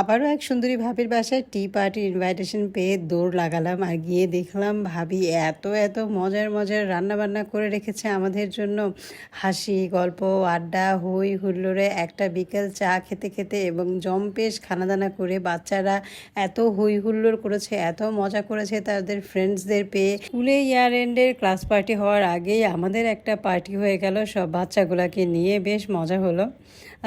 আবারও এক সুন্দরী ভাবির বাসায় টি পার্টির ইনভাইটেশন পেয়ে দৌড় লাগালাম আর গিয়ে দেখলাম ভাবি এত এত মজার মজার রান্না বান্না করে রেখেছে আমাদের জন্য। হাসি, গল্প, আড্ডা, হই, হুল্লোড়ে, একটা বিকেল চা খেতে খেতে এবং জম্পেশ খানাদানা করে বাচ্চারা এত হই, হুল্লোড় করেছে, এত মজা করেছে তাদের ফ্রেন্ডসদের পেয়ে। স্কুলে ইয়ার এন্ডের ক্লাস পার্টি হওয়ার আগেই আমাদের একটা পার্টি হয়ে গেল, সব বাচ্চাগুলোকে নিয়ে বেশ মজা হলো।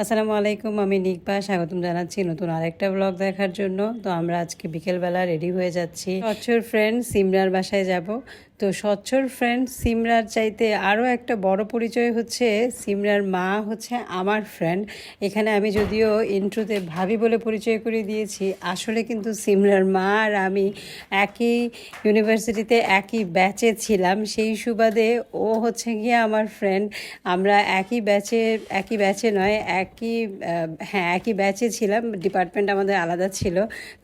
আসসালামু আলাইকুম, আমি নিকবা স্বাগতম জানাচ্ছি নতুন আরেকটা ব্লগ দেখার জন্য। তো আমরা আজকে বিকেলবেলা রেডি হয়ে যাচ্ছি। অচ্ছর ফ্রেন্ড সিমরার বাসায় যাব। তো স্বচ্ছর ফ্রেন্ড সিমরার চাইতে আরও একটা বড় পরিচয় হচ্ছে সিমরার মা হচ্ছে আমার ফ্রেন্ড এখানে আমি যদিও ইন্ট্রোতে ভাবি বলে পরিচয় করে দিয়েছি, আসলে কিন্তু সিমরার মা আর আমি একই ইউনিভার্সিটিতে একই ব্যাচে ছিলাম। সেই সুবাদে ও হচ্ছে গিয়ে আমার ফ্রেন্ড আমরা একই ব্যাচে একই ব্যাচে নয়, একই হ্যাঁ একই ব্যাচে ছিলাম। ডিপার্টমেন্ট আমাদের আলাদা ছিল।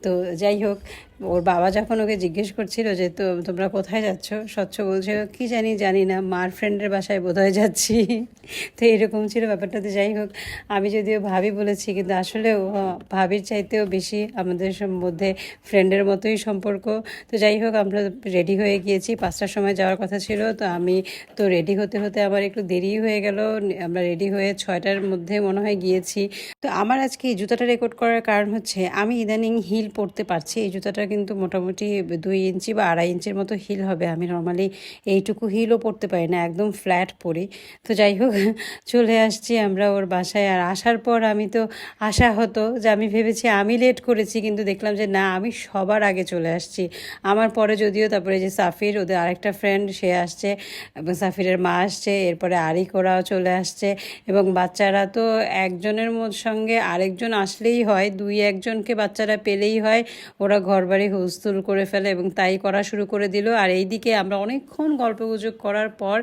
তো যাই হোক ওর বাবা যখন ওকে জিজ্ঞেস করছিল যে তো তোমরা কোথায় যাচ্ছ? স্বচ্ছ বলছে কি জানি জানি না মার ফ্রেন্ডের বাসায় বোধহয় যাচ্ছি। তো এরকম ছিল ব্যাপারটাতে। যাই হোক আমি যদিও ভাবি বলেছি কিন্তু আসলেও আহ, ভাবির চাইতেও বেশি আমাদের মধ্যে ফ্রেন্ডের মতোই সম্পর্ক। তো যাই হোক আমরা রেডি হয়ে গিয়েছি। পাঁচটার সময় যাওয়ার কথা ছিল তো আমি তো রেডি হতে হতে আমার একটু দেরি হয়ে গেল। আমরা রেডি হয়ে ছয়টার মধ্যে মনে হয় গিয়েছি। তো আমার আজকে এই জুতাটা রেকর্ড করার কারণ হচ্ছে আমি ইদানিং হিল পরতে পারছি। এই জুতাটা কিন্তু মোটামুটি দুই ইঞ্চি বা আড়াই ইঞ্চির মতো হিল হবে। আমি নর্মালি এইটুকু হিলও পরতে পারি না, একদম ফ্ল্যাট পরি তো যাই হোক, চলে আসছি আমরা ওর বাসায়। আর আসার পর আমি তো আশা হতো যে আমি ভেবেছি আমি লেট করেছি, কিন্তু দেখলাম যে না, আমি সবার আগে চলে আসছি। আমার পরে যদিও তারপরে যে সাফির, ওদের আরেকটা ফ্রেন্ড সে আসছে সাফিরের মা আসছে, এরপরে আরিক ওরাও চলে আসছে, এবং বাচ্চারা তো একজনের সঙ্গে আরেকজন আসলেই হয়, দুই একজনকে বাচ্চারা পেলেই হয়, ওরা ঘর বাড়ি হুলস্থুল করে ফেলে এবং তাই করা শুরু করে দিল। আর এইদিকে আমরা অনেকক্ষণ গল্পগুজব করার পর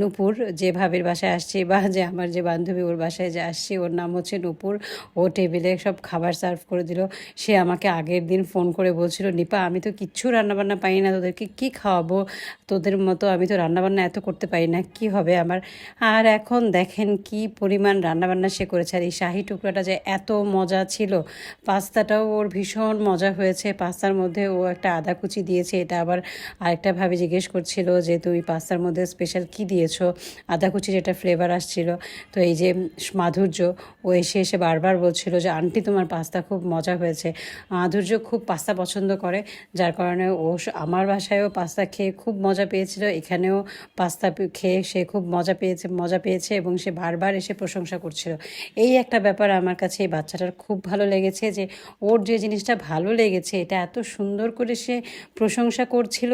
নূপুর যে ভাবির বাসায় আসছি বা যে আমার যে বান্ধবী ওর বাসায় যে আসছি, ওর নাম হচ্ছে নূপুর। ও টেবিলে সব খাবার সার্ভ করে দিল। সে আমাকে আগের দিন ফোন করে বলছিল, নিপা, আমি তো কিচ্ছু রান্নাবান্না পাই না, তোদেরকে কি খাওয়াবো? তোদের মতো আমি তো রান্নাবান্না এত করতে পারি না, কি হবে আমার? আর এখন দেখেন কি পরিমাণ রান্নাবান্না সে করেছে। আর এই শাহি টুকরাটা যে এত মজা ছিল, পাস্তাটাও ওর ভীষণ মজা হয়েছে। পাস্তার মধ্যে ও একটা আদা কুচি দিয়েছে, এটা আবার আরেকটা ভাবে জিজ্ঞেস করছিল যে, তুমি পাস্তার মধ্যে স্পেশাল কি দিয়েছ? আদা কুচি যেটা ফ্লেভার আসছিল, তো এই যে মাধুর্য, ও এসে এসে বারবার বলছিল যে, আন্টি, তোমার পাস্তা খুব মজা হয়েছে। মাধুর্য খুব পাস্তা পছন্দ করে, যার কারণে ও আমার বাসায়ও পাস্তা খেয়ে খুব মজা পেয়েছিল, এখানেও পাস্তা খেয়ে সে খুব মজা পেয়েছে মজা পেয়েছে এবং সে বারবার এসে প্রশংসা করছিল। এই একটা ব্যাপার আমার কাছে এই বাচ্চাটার খুব ভালো লেগেছে যে, ওর যে জিনিসটা ভালো লেগেছে এটা এত সুন্দর করে সে প্রশংসা করছিল।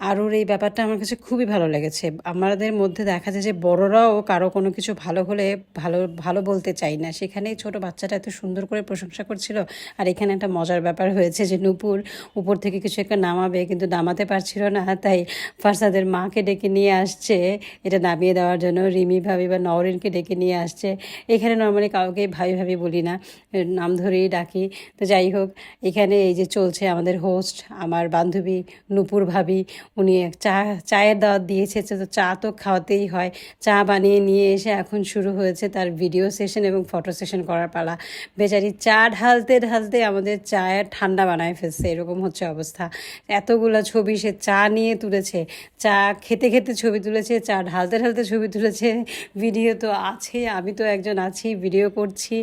আর ওর এই ব্যাপারটা আমার কাছে খুবই ভালো লেগেছে। আমাদের মধ্যে দেখা যায় যে বড়রাও কারও কোনো কিছু ভালো হলে ভালো ভালো বলতে চাই না। সেখানেই ছোট বাচ্চাটা এত সুন্দর করে প্রশংসা করছিল আর এখানে একটা মজার ব্যাপার হয়েছে যে নূপুর উপর থেকে কিছু একটা নামাবে কিন্তু নামাতে পারছিল না। তাই ফারসাদের মাকে ডেকে নিয়ে আসছে। এটা নামিয়ে দেওয়ার জন্য রিমি, ভাবি বা নওরিনকে ডেকে নিয়ে আসছে। এখানে নর্মালি কাউকে ভাবি ভাবি বলি না। নাম ধরেই ডাকি। তো যাই হোক, এখানে এই যে চলছে আমাদের হোস্ট আমার বান্ধবী, নূপুর, ভাবি। উনি এক চা, চায়ের দাওয়াত দিয়েছে, তো চা তো খাওয়াতেই হয়। চা বানিয়ে নিয়ে এসে এখন শুরু হয়েছে তার ভিডিও সেশন এবং ফটো সেশন করার পালা। বেচারি চা ঢালতে ঢালতে আমাদের চায়ের ঠান্ডা বানায় ফেলছে, এরকম হচ্ছে অবস্থা। এতগুলো ছবি সে চা নিয়ে তুলেছে, চা খেতে খেতে ছবি তুলেছে, চা ঢালতে ঢালতে ছবি তুলেছে। ভিডিও তো আছে, আমি তো একজন আছি ভিডিও করছি,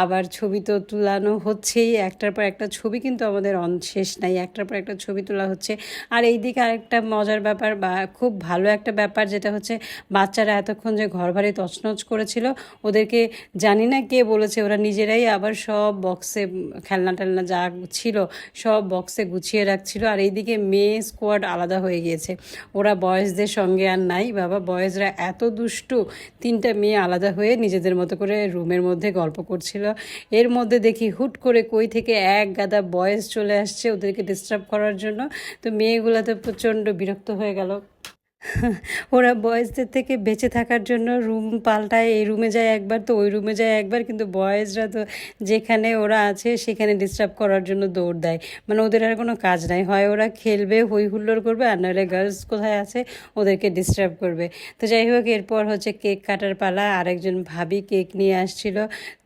আবার ছবি তো তুলানো হচ্ছেই। একটার পর একটা ছবি কিন্তু আমাদের অন শেষ নাই, একটার পর একটা ছবি তোলা হচ্ছে। আর এইদিকে আরেকটা মজার ব্যাপার বা খুব ভালো একটা ব্যাপার যেটা হচ্ছে বাচ্চারা এতক্ষণ যে ঘর বাড়ি তছনছ করেছিল, ওদেরকে জানি না কে বলেছে, ওরা নিজেরাই আবার সব বক্সে খেলনা টেলনা যা ছিল সব বক্সে গুছিয়ে রাখছিল আর এইদিকে মেয়ে স্কোয়াড আলাদা হয়ে গিয়েছে। ওরা বয়েজদের সঙ্গে আর নাই, বাবা বয়েজরা এত দুষ্টু, তিনটা মেয়ে আলাদা হয়ে নিজেদের মতো করে রুমের মধ্যে গল্প করছিল। এর মধ্যে দেখি হুট করে কই থেকে এক গাদা বয়েজ চলে আসছে ওদেরকে ডিস্টার্ব করার জন্য। তো মেয়েগুলো তো প্রচণ্ড বিরক্ত হয়ে গেল। ওরা বয়েজদের থেকে বেঁচে থাকার জন্য রুম পাল্টায়, এই রুমে যায় একবার তো ওই রুমে যায় একবার, কিন্তু বয়েজরা তো যেখানে ওরা আছে সেখানে ডিস্টার্ব করার জন্য দৌড় দেয়। মানে ওদের আর কোনো কাজ নাই। হয় ওরা খেলবে, হই হুল্লোড় করবে, আর নাহলে গার্লস কোথায় আছে ওদেরকে ডিস্টার্ব করবে। তো যাই হোক, এরপর হচ্ছে কেক কাটার পালা, আরেকজন ভাবি কেক নিয়ে আসছিল।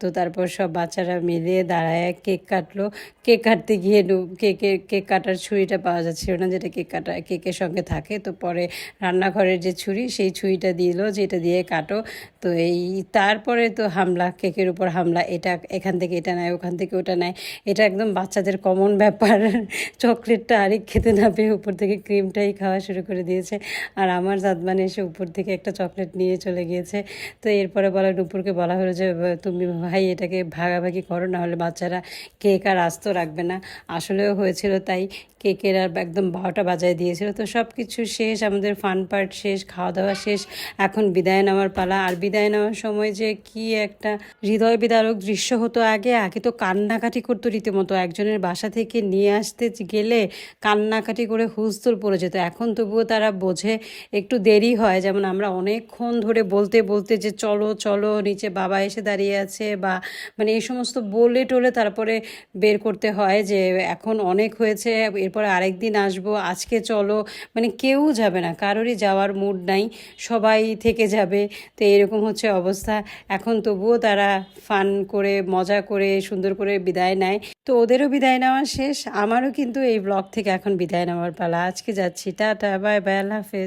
তো তারপর সব বাচ্চারা মিলে দাঁড়ায়, কেক কাটলো। কেক কাটতে গিয়ে কেকের কেক কাটার ছুরিটা পাওয়া যাচ্ছিল না, যেটা কেক কাটা কেকের সঙ্গে থাকে। তো পরে রান্নাঘরের যে ছুরি, সেই ছুরিটা দিল, যেটা দিয়ে কাটো। তো এই তারপরে তো হামলা, কেকের উপর হামলা, এটা এখান থেকে এটা নেয়, ওখান থেকে ওটা নেয়। এটা একদম বাচ্চাদের কমন ব্যাপার। চকলেটটা আরেক খেতে না পেয়ে উপর থেকে ক্রিমটাই খাওয়া শুরু করে দিয়েছে। আর আমার সাদমান এসে উপর থেকে একটা চকলেট নিয়ে চলে গিয়েছে। তো এরপরে বলা, নুপুরকে বলা হলো যে তুমি ভাই এটাকে ভাগাভাগি করো না হলে বাচ্চারা কেক আর আস্ত রাখবে না। আসলেও হয়েছিল তাই। কেকের আর একদম বারোটা বাজায় দিয়েছিল। তো সব কিছু শেষ। আমাদের ফান পার্ট শেষ খাওয়া দাওয়া শেষ, এখন বিদায় নেওয়ার পালা। আর বিদায় নেওয়ার সময় যে কি একটা হৃদয় বিদারক দৃশ্য হতো আগে আগে তো কান্নাকাটি করতো রীতিমতো। একজনের বাসা থেকে নিয়ে আসতে গেলে কান্নাকাটি করে হুলস্থুল পড়ে যেত। এখন তবুও তারা বোঝে একটু দেরি হয়। যেমন আমরা অনেকক্ষণ ধরে বলতে বলতে যে চলো চলো, নিচে বাবা এসে দাঁড়িয়ে আছে বা মানে এই সমস্ত বলে টলে তারপরে বের করতে হয় যে এখন অনেক হয়েছে, এরপরে আরেকদিন আসব, আজকে চলো। মানে কেউ যাবে না। কারোরই যাওয়ার মুড নাই, সবাই থেকে যাবে, তো এরকম হচ্ছে অবস্থা। এখন তবুও তারা ফান করে, মজা করে, সুন্দর করে বিদায় নেয়। তো ওদেরও বিদায় নেওয়া শেষ, আমারও কিন্তু এই ব্লগ থেকে এখন বিদায় নেওয়ার পালা। আজকে যাচ্ছি, টাটা বাই বাই আল্লাহ হাফেজ।